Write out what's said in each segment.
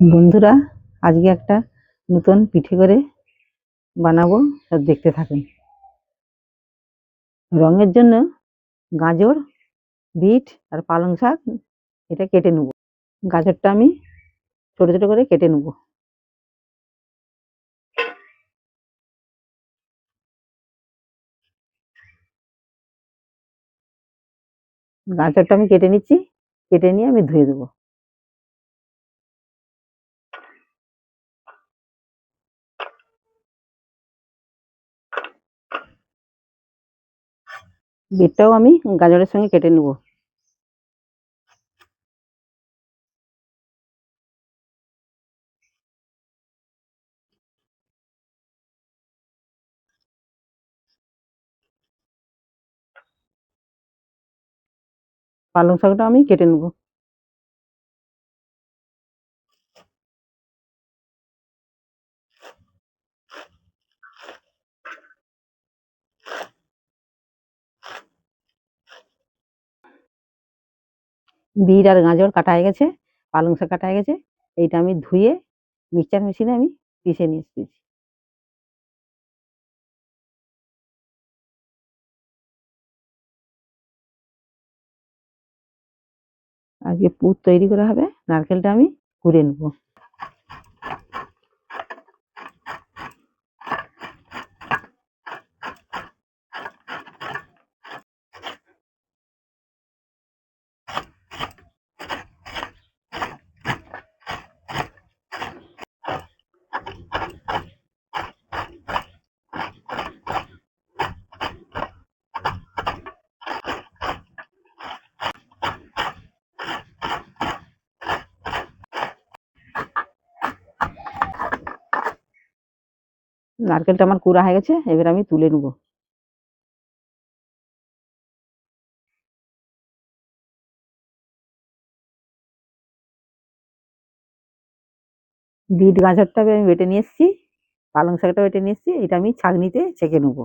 বন্ধুরা, আজকে একটা নতুন পিঠে করে বানাবো সব দেখতে থাকুন। রঙের জন্য গাজর, বিট আর পালং শাক এটা কেটে নেব। গাজরটা আমি ছোট ছোট করে কেটে নেব। গাজরটা আমি কেটে নিচ্ছি, কেটে নিয়ে আমি ধুয়ে দেবো। বিটটাও আমি গাজরের সঙ্গে কেটে নেব। পালং শাকটা আমি কেটে নেব। বিট আর গাজর কাটা হয়ে গেছে, পালং শাক কাটা হয়ে গেছে, এইটা আমি ধুয়ে মিক্সচার মেশিনে আমি পিষে নিয়ে এসেছি আজকে পুর তৈরি করা হবে, নারকেলটা আমি কুড়ে নেব। নারকেলটা আমার কুড়া হয়ে গেছে, এবার আমি তুলে নেব। বিট গাজরটা আমি বেটে নিয়ে এসেছি, পালং শাকটা বেটে নিয়ে এসেছি, এটা আমি ছাঁকনিতে ছেঁকে নেব।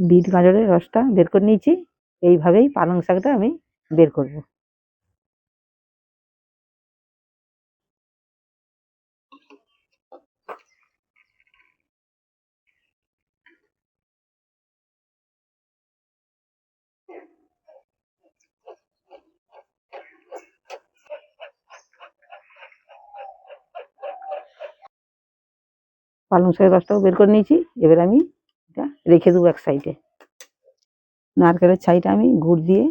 বিট গাজরের রসটা বের করে নিয়েছি। এইভাবেই পালং শাকটা আমি বের করব। পালং শাকের রসটাও বের করে নিয়েছি। এবার আমি রেখে দেবো এক সাইডে নারকেলের ছাইটা আমি গুড় দিয়ে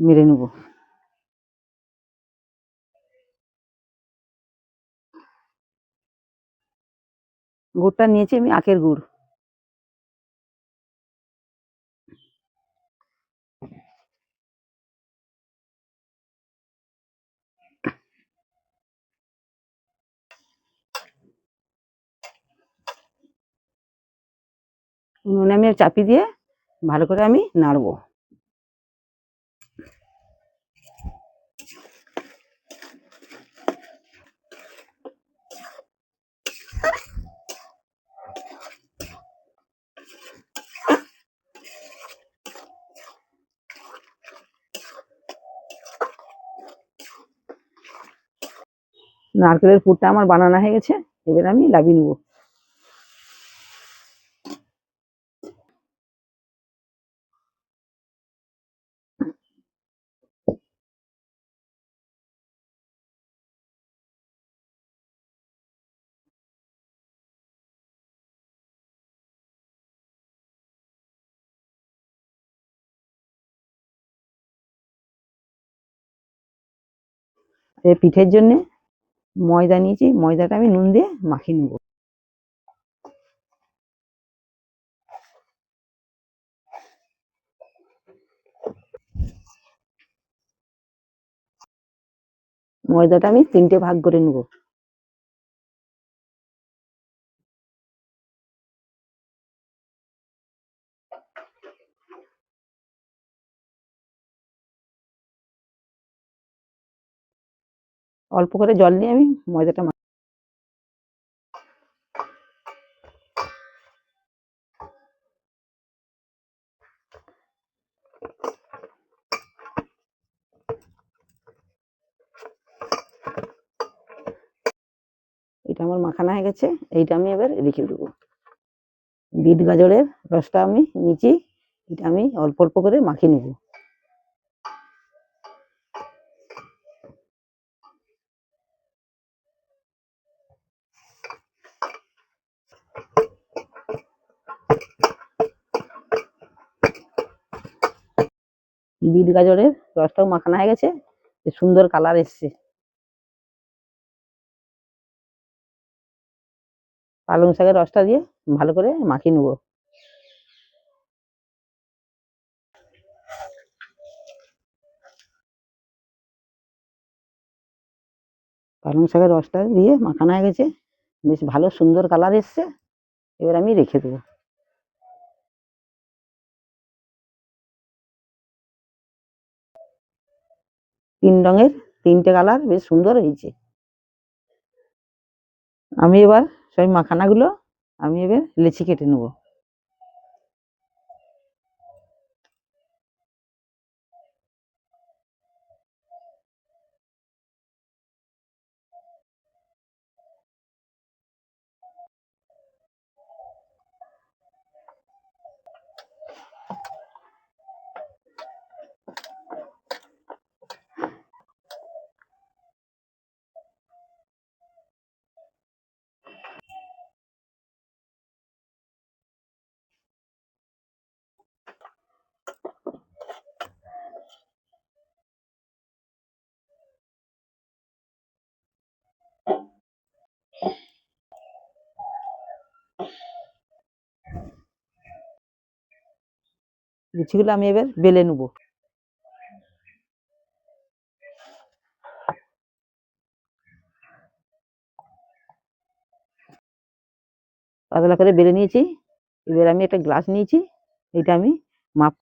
মেরে নেব। গুড়টা নিয়েছি আমি আখের গুড়। উনুনে আমি চাপি দিয়ে ভালো করে আমি নাড়বো। নারকেলের পুরটা আমার বানানো হয়ে গেছে, এবার আমি লাভিয়ে নেব। পিঠের জন্য ময়দা নিয়েছি, ময়দাটা আমি নুন দিয়ে মাখিয়ে নেব। ময়দাটা আমি তিনটে ভাগ করে নেব। অল্প করে জল নিয়ে আমি ময়দাটা মাখ এটা আমার মাখানো হয়ে গেছে, এইটা আমি এবার রেখে দেবো। বিট গাজরের রসটা আমি নিচে, এটা আমি অল্প অল্প করে মাখিয়ে নেব। বিট গাজরের রসটাও মাখানো হয়ে গেছে সুন্দর কালার এসছে। পালং শাকের রসটা দিয়ে ভালো করে মাখিয়ে নেব। পালং শাকের রসটা দিয়ে মাখানো হয়ে গেছে, বেশ ভালো সুন্দর কালার এসছে, এবার আমি রেখে দেবো। তিন রঙের, তিনটে কালার, বেশ সুন্দর হয়েছে। আমি এবার সব মাখানাগুলো, আমি এবার লেচি কেটে নেব। লিচিগুলো আমি এবার বেলে নেব। পাতলা করে বেলে নিয়েছি। এবার আমি একটা গ্লাস নিয়েছি। এটা আমি মাপ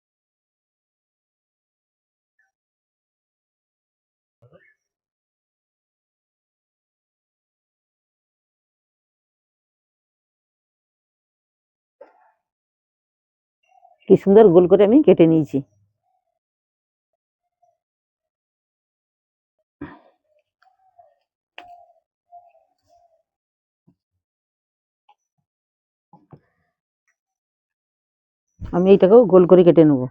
কি সুন্দর গোল করে আমি কেটে নিয়েছি। আমি এইটাকেও গোল করে কেটে নেব।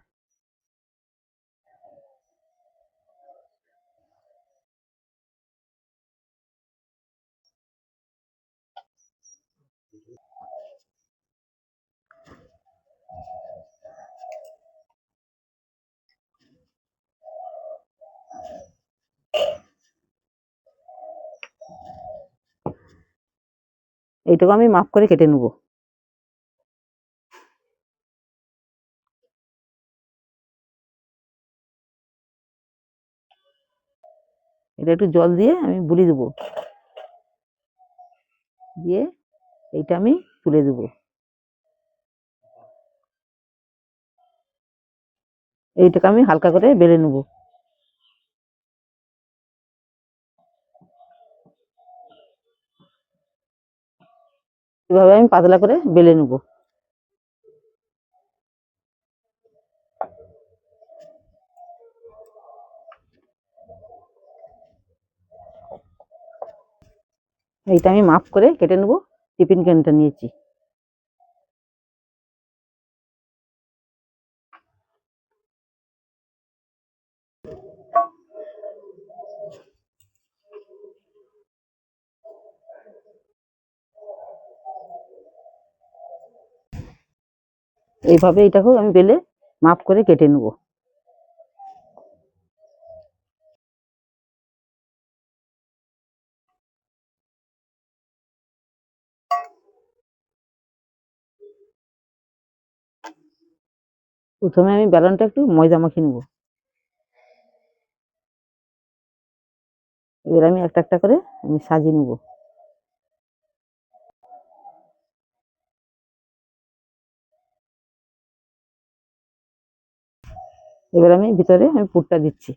এইটাকে আমি মাপ করে কেটে নেব। এটা একটু জল দিয়ে আমি বুলি দেবো। দিয়ে এইটা আমি তুলে দেবো। এইটাকে আমি হালকা করে বেলে নেব। এভাবে আমি পাতলা করে বেলে নেব। এইটা আমি মাপ করে কেটে নেব, টিফিন কেনটা নিয়েছি। এইভাবে এটাকেও আমি বেলে মাপ করে কেটে নেবো। প্রথমে আমি বেলনটা একটু ময়দা মাখিয়ে নেবো। এবার আমি একটা একটা করে আমি সাজিয়ে নেবো। এবার আমি ভিতরে আমি পুরটা দিচ্ছি।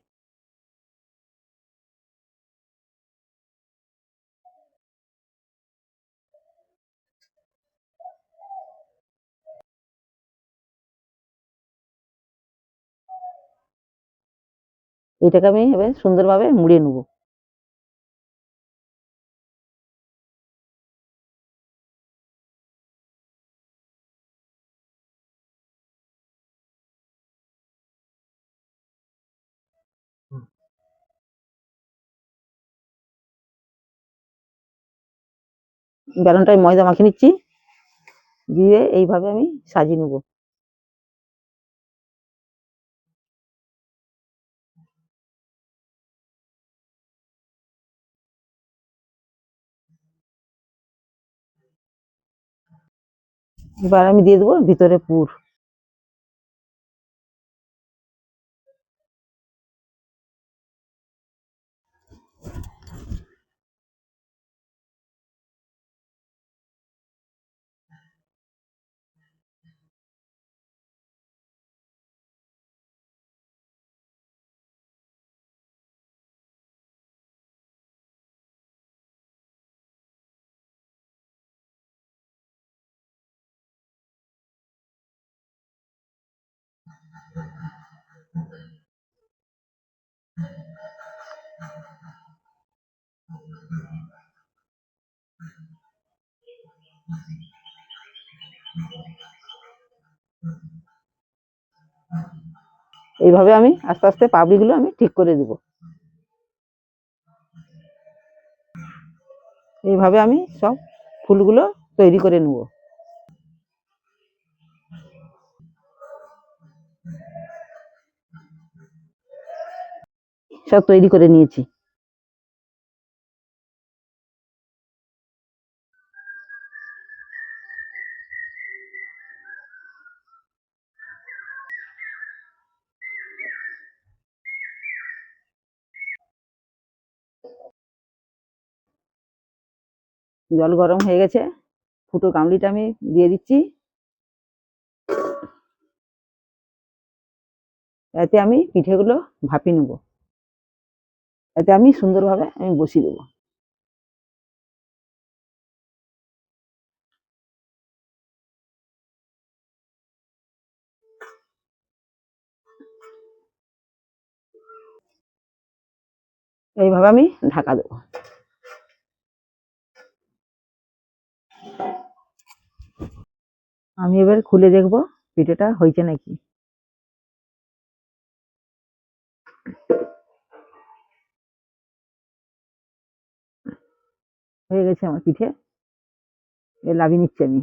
এটাকে আমি এবার সুন্দরভাবে মুড়িয়ে নেব। বেলনটায় ময়দা মাখিয়ে নিচ্ছি। দিয়ে এইভাবে আমি সাজিয়ে নেব। এবার আমি দিয়ে দেবো ভিতরে পুর। এইভাবে আমি আস্তে আস্তে পাপড়িগুলো আমি ঠিক করে দেবো। এইভাবে আমি সব ফুলগুলো তৈরি করে নেব। সব তৈরি করে নিয়েছি। জল গরম হয়ে গেছে। ফুটো গামলিটা আমি দিয়ে দিচ্ছি। এতে আমি পিঠেগুলো ভাপিয়ে নেব। এতে আমি সুন্দরভাবে আমি বসিয়ে দেবো। এইভাবে আমি ঢাকা দেবো। আমি এবার খুলে দেখব পিঠেটা হয়েছে নাকি। হয়ে গেছে আমার পিঠে। এ লাভিয়ে নিচ্ছি আমি।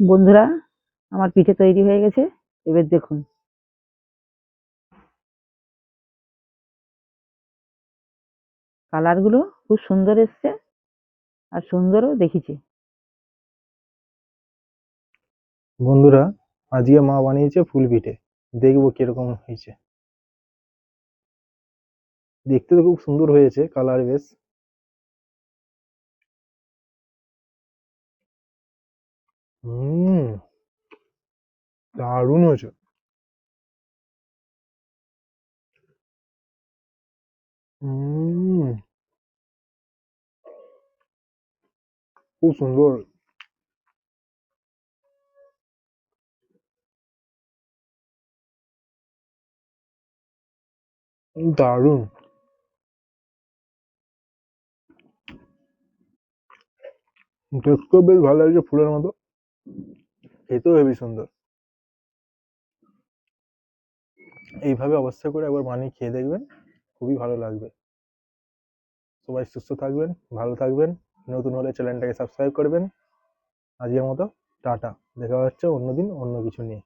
বন্ধুরা, আমার পিঠে তৈরি হয়ে গেছে। এবার দেখুন। কালারগুলো খুব সুন্দর এসছে আর সুন্দরও দেখিছে। বন্ধুরা, আজকে মা বানিয়েছে ফুল পিঠে। দেখব কীরকম হয়েছে। দেখতে তো খুব সুন্দর হয়েছে, কালার বেশ। হুম দারুণ হয়েছে। হুম খুব সুন্দর। দারুণ। দেখতেও বেশ ভালো লাগছে ফুলের মতো। খেতেও হেবি সুন্দর। এইভাবে অবশ্যই করে একবার বানিয়ে খেয়ে দেখবেন, খুবই ভালো লাগবে। সবাই সুস্থ থাকবেন, ভালো থাকবেন, নতুন হলে চ্যানেলটাকে সাবস্ক্রাইব করবেন। আজকের মতো, টাটা। দেখা হচ্ছে অন্যদিন অন্য কিছু নিয়ে।